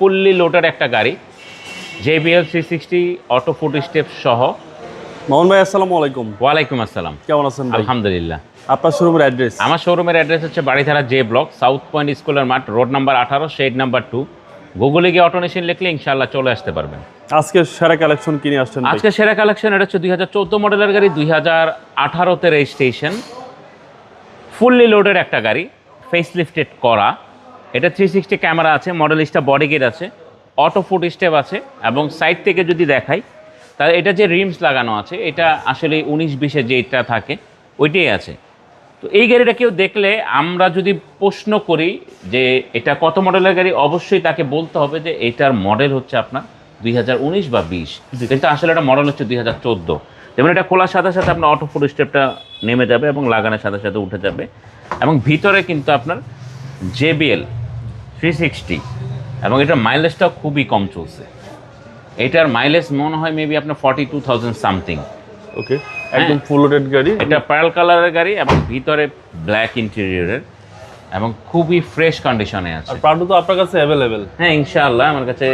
Fully লোডের একটা গাড়ি JBL three sixty auto foot step সহ। মোহন ভাই আসসালামু আলাইকুম। ওয়ালাইকুম আসসালাম। কেমন আছেন আলহামদুলিল্লাহ। আপনার শোরুমের অ্যাড্রেস আমার শোরুমের অ্যাড্রেস হচ্ছে Baridhara J block South Point স্কুলের মাঠ রোড নাম্বার আঠারো শেড নাম্বার টু গুগলে গিয়ে অটো মেশিন লিখলে ইনশাল্লাহ চলে আসতে পারবেন। আজকে সেরা কালেকশন কিনে আসছেন আজকে সেরা কালেকশন এটা হচ্ছে দুই হাজার চোদ্দ মডেলের গাড়ি দুই হাজার আঠারোতে রেজিস্ট্রেশন ফুললি লোডের একটা গাড়ি ফেস লিফটেড করা। এটা থ্রি সিক্সটি ক্যামেরা আছে মডেলিস্টা বডি গেট আছে অটো ফুট স্টেপ আছে এবং সাইড থেকে যদি দেখাই তাহলে এটা যে রিমস লাগানো আছে এটা আসলে উনিশ বিশে যেটা থাকে ওইটাই আছে। তো এই গাড়িটা কেউ দেখলে আমরা যদি প্রশ্ন করি যে এটা কত মডেলের গাড়ি অবশ্যই তাকে বলতে হবে যে এটার মডেল হচ্ছে আপনার দুই হাজার উনিশ বা বিশ। কিন্তু আসলে এটা মডেল হচ্ছে দুই হাজার চোদ্দ। যেমন এটা খোলার সাথে সাথে আপনার অটো ফুট স্টেপটা নেমে যাবে এবং লাগানোর সাথে সাথে উঠে যাবে। এবং ভিতরে কিন্তু আপনার জেবিএল থ্রি সিক্সটি এবং এটার মাইলেজটাও খুবই কম চলছে। এটার মাইলেজ মনে হয় মেবি আপনার forty two thousand something okay একদম ফুল লোডেড গাড়ি। এটা পার্ল কালারের গাড়ি এবং ভিতরে ব্ল্যাক ইন্টেরিয়রের এবং খুবই ফ্রেশ কন্ডিশনে আছে। আর প্রাডো তো আপনার কাছে অ্যাভেলেবেল হ্যাঁ ইনশাআল্লাহ আমার কাছে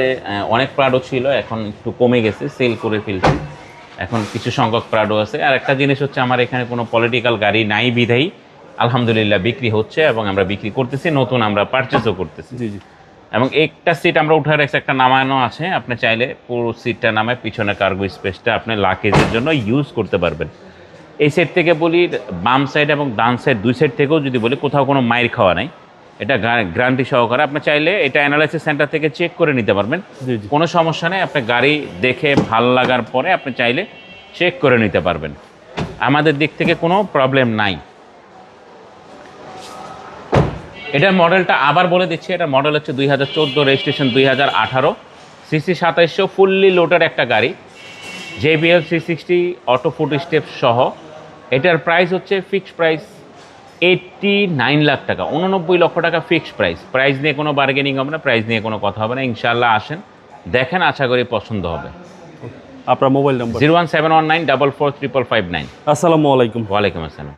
অনেক প্রাডো ছিল এখন একটু কমে গেছে সেল করে ফেলছি। এখন কিছু সংখ্যক প্রাডো আছে। আর একটা জিনিস হচ্ছে আমার এখানে কোনো পলিটিক্যাল গাড়ি নাই বিধাই আলহামদুলিল্লাহ বিক্রি হচ্ছে এবং আমরা বিক্রি করতেছি নতুন আমরা পারচেসও করতেছি। জি জি। এবং একটা সিট আমরা উঠে রাখছি একটা নামানো আছে আপনি চাইলে পুরো সিটটা নামায় পিছনে কার্গো স্পেসটা আপনি লাকেজের জন্য ইউজ করতে পারবেন। এই সাইড থেকে বলি বাম সাইড এবং ডান সাইড দুই সাইড থেকেও যদি বলি কোথাও কোনো মাইর খাওয়া নাই। এটা গ্যারান্টি সহকারে আপনি চাইলে এটা অ্যানালাইসিস সেন্টার থেকে চেক করে নিতে পারবেন। কোনো সমস্যা নেই আপনি গাড়ি দেখে ভালো লাগার পরে আপনি চাইলে চেক করে নিতে পারবেন। আমাদের দিক থেকে কোনো প্রবলেম নাই। এটার মডেলটা আবার বলে দিচ্ছি এটার মডেল হচ্ছে দুই হাজার চোদ্দ রেজিস্ট্রেশন দুই হাজার আঠারো। সিসি সাতাইশশো ফুললি লোডের একটা গাড়ি JBL three sixty auto foot step সহ। এটার প্রাইস হচ্ছে fixed price eighty nine lakh টাকা উননব্বই লক্ষ টাকা ফিক্সড প্রাইস প্রাইস নিয়ে কোনো বার্গেনিং হবে না প্রাইস নিয়ে কোনো কথা হবে না ইনশাল্লাহ আসেন দেখেন আশা করি পছন্দ হবে। আপনার mobile number zero one seven one nine double four triple five nine. আসসালামু আলাইকুম। ওয়ালাইকুম আসসালাম।